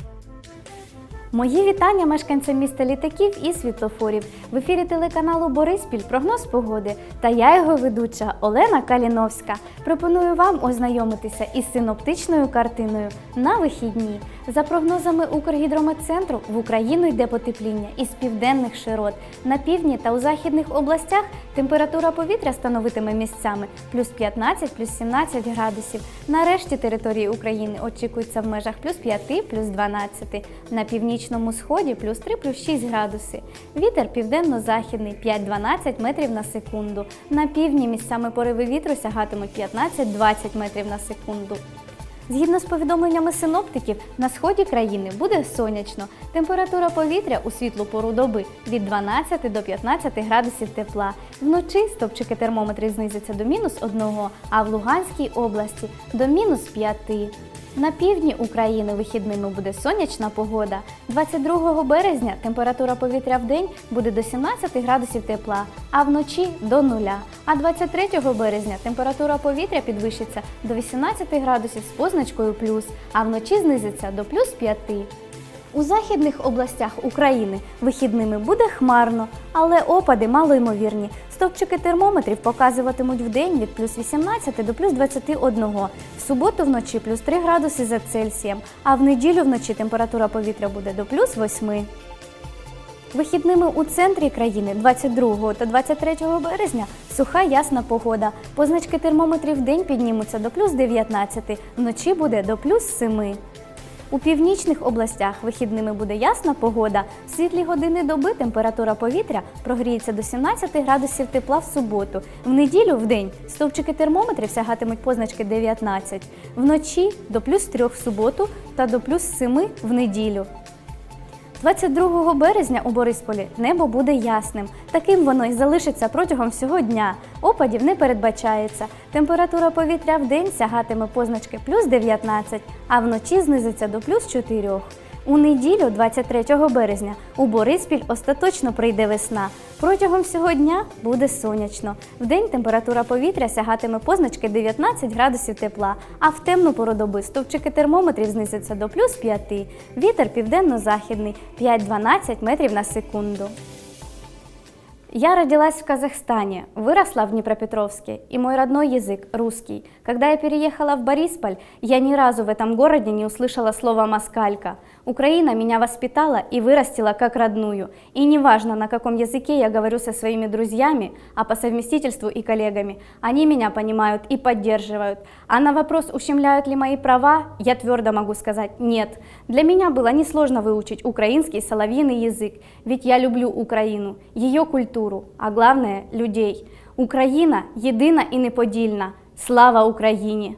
Música Мої вітання мешканцям міста літаків і світлофорів. В ефірі телеканалу Бориспіль прогноз погоди та я його ведуча Олена Каліновська. Пропоную вам ознайомитися із синоптичною картиною на вихідні. За прогнозами Укргідрометцентру в Україну йде потепління із південних широт. На півдні та у західних областях температура повітря становитиме місцями плюс 15, плюс 17 градусів. На решті території України очікується в межах плюс 5, плюс 12. На північному сході плюс 3, плюс 6 градуси. Вітер південно-західний 5-12 метрів на секунду. На півдні місцями пориви вітру сягатимуть 15-20 метрів на секунду. Згідно з повідомленнями синоптиків, на сході країни буде сонячно. Температура повітря у світлу пору доби від 12 до 15 градусів тепла. Вночі стопчики термометрів знизяться до мінус 1, а в Луганській області до мінус 5. На півдні України вихідними буде сонячна погода. 22 березня температура повітря в день буде до 17 градусів тепла, а вночі до нуля. А 23 березня температура повітря підвищиться до 18 градусів з позначкою плюс, а вночі знизиться до плюс 5. У західних областях України вихідними буде хмарно, але опади малоймовірні. Стовпчики термометрів показуватимуть в день від плюс 18 до плюс 21. В суботу вночі плюс 3 градуси за Цельсієм, а в неділю вночі температура повітря буде до плюс 8. Вихідними у центрі країни 22 та 23 березня суха ясна погода. Позначки термометрів в день піднімуться до плюс 19, вночі буде до плюс 7. У північних областях вихідними буде ясна погода. В світлі години доби температура повітря прогріється до 17 градусів тепла в суботу. В неділю в день стовпчики термометрів сягатимуть позначки 19, вночі до плюс 3 в суботу та до плюс 7 в неділю. 22 березня у Борисполі небо буде ясним. Таким воно і залишиться протягом всього дня. Опадів не передбачається. Температура повітря в день сягатиме позначки плюс 19, а вночі знизиться до плюс 4. У неділю, 23 березня, у Бориспіль остаточно прийде весна. Протягом всього дня буде сонячно. Вдень температура повітря сягатиме позначки 19 градусів тепла, а в темну пору доби стовпчики термометрів знизяться до плюс 5. Вітер південно-західний 5-12 метрів на секунду. Я родилась в Казахстане, выросла в Днепропетровске, и мой родной язык – русский. Когда я переехала в Борисполь, я ни разу в этом городе не услышала слова «москалька». Украина меня воспитала и вырастила как родную. И неважно, на каком языке я говорю со своими друзьями, а по совместительству и коллегами, они меня понимают и поддерживают. А на вопрос, ущемляют ли мои права, я твердо могу сказать «нет». Для меня было несложно выучить украинский соловьиный язык, ведь я люблю Украину, ее культуру, а главное – людей. Україна єдина і неподільна. Слава Україні!